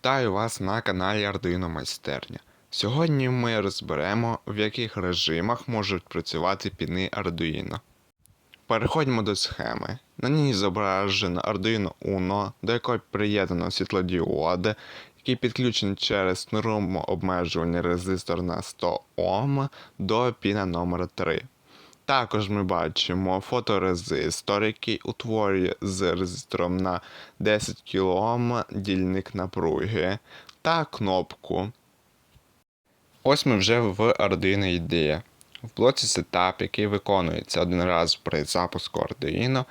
Вітаю вас на каналі Arduino Майстерня. Сьогодні ми розберемо, в яких режимах можуть працювати піни Arduino. Переходьмо до схеми. На ній зображено Arduino Uno, до якої приєднано світлодіод, який підключений через обмежувальний резистор на 100 Ом до піна номер 3 Також ми бачимо фоторезистор, який утворює з резистором на 10 кОм дільник напруги, та кнопку. Ось ми вже в Arduino IDE. В блоці Setup, який виконується один раз при запуску Arduino,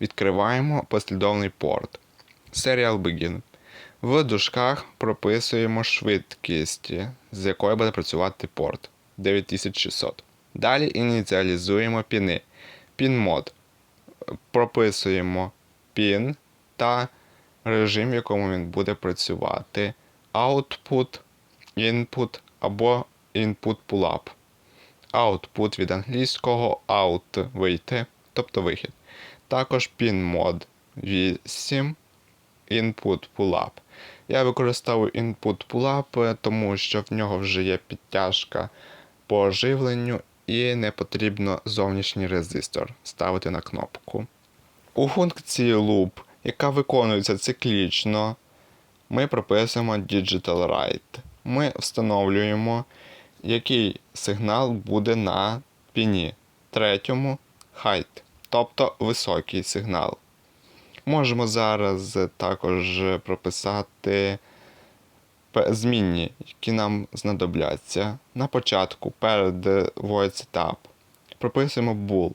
відкриваємо послідовний порт Serial Begin. В дужках прописуємо швидкість, з якою буде працювати порт 9600. Далі ініціалізуємо піни. Пін-мод. Прописуємо пін та режим, в якому він буде працювати. Output, input або input pull-up. Output від англійського out вийти, тобто вихід. Також пін-мод 8 input pull-up. Я використовую input pull-up, тому що в нього вже є підтяжка по оживленню і не потрібно зовнішній резистор ставити на кнопку. У функції loop, яка виконується циклічно, ми прописуємо Digital Write. Ми встановлюємо, який сигнал буде на піні третьому height, тобто високий сигнал. Можемо зараз також прописати змінні, які нам знадобляться. На початку перед void setup прописуємо bool.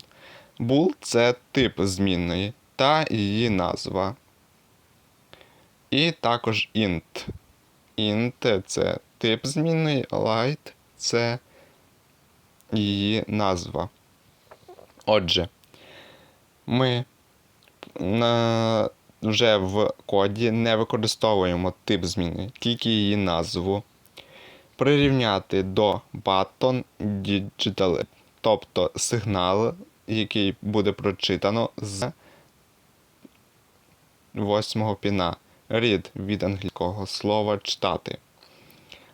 Bool це тип змінної та її назва. І також int. int це тип змінної, light це її назва. Отже, ми на вже в коді не використовуємо тип зміни, тільки її назву. Прирівняти до button digital, тобто сигнал, який буде прочитано з восьмого піна. Read від англійського слова читати.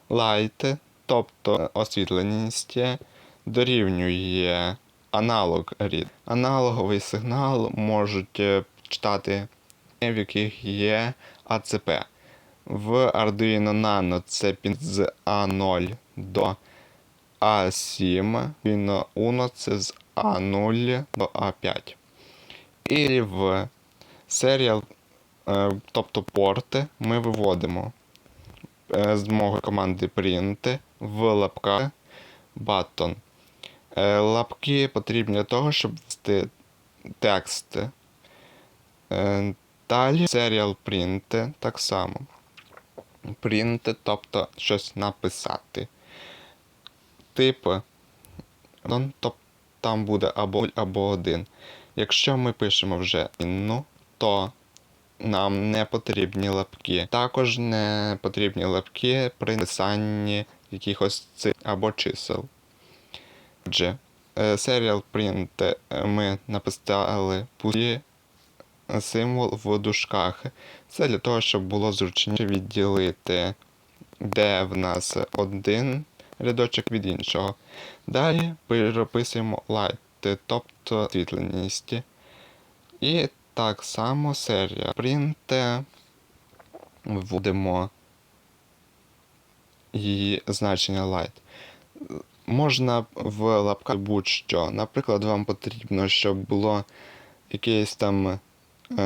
Light, тобто освітленість, дорівнює аналог read. Аналоговий сигнал можуть читати в яких є АЦП. В Arduino Nano це пін з А0 до А7, Arduino Uno це з А0 до А5. І в Serial, тобто порти, ми виводимо з допомогою команди Print в лапках button. Лапки потрібні для того, щоб ввести текст. Далі serial print так само. Print, тобто щось написати. Типи. Тобто там буде або або один. Якщо ми пишемо вже інну, то нам не потрібні лапки. Також не потрібні лапки при написанні якихось цифр або чисел. Отже, serial print ми написали пусті символ в дужках. Це для того, щоб було зручніше відділити, де в нас один рядочок від іншого. Далі переписуємо light, тобто освітленість. І так само серія print вводимо її значення light. Можна в лапках будь-що. Наприклад, вам потрібно, щоб було якесь там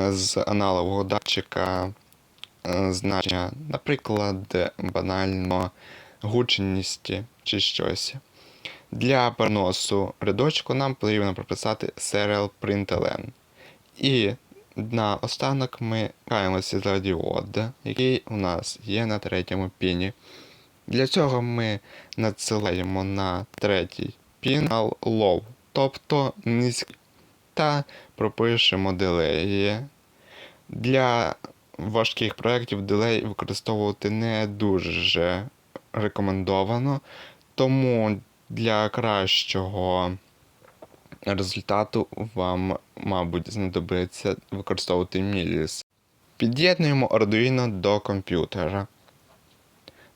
з аналогового датчика значення, наприклад, банально гучність чи щось. Для переносу рядочку нам потрібно прописати serial println. І на останок ми каємо світлодіод, який у нас є на третьому піні. Для цього ми надсилаємо на третій пін low, тобто низький та пропишемо делеї. Для важких проєктів делей використовувати не дуже рекомендовано, тому для кращого результату вам, мабуть, знадобиться використовувати Міліс. Під'єднуємо Arduino до комп'ютера.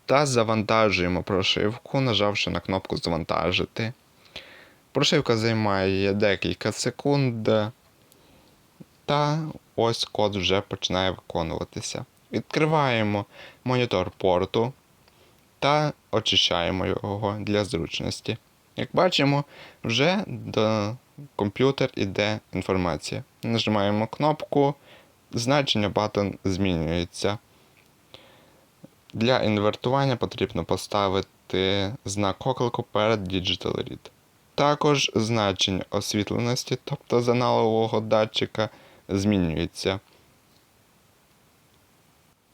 та завантажуємо прошивку, нажавши на кнопку Завантажити. Прошивка займає декілька секунд. Та ось код вже починає виконуватися. Відкриваємо монітор порту та очищаємо його для зручності. Як бачимо, вже до комп'ютер іде інформація. Нажимаємо кнопку, значення button змінюється. Для інвертування потрібно поставити знак оклику перед Digital Read. Також значення освітленості, тобто з аналогового датчика, змінюється.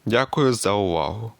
Дякую за увагу.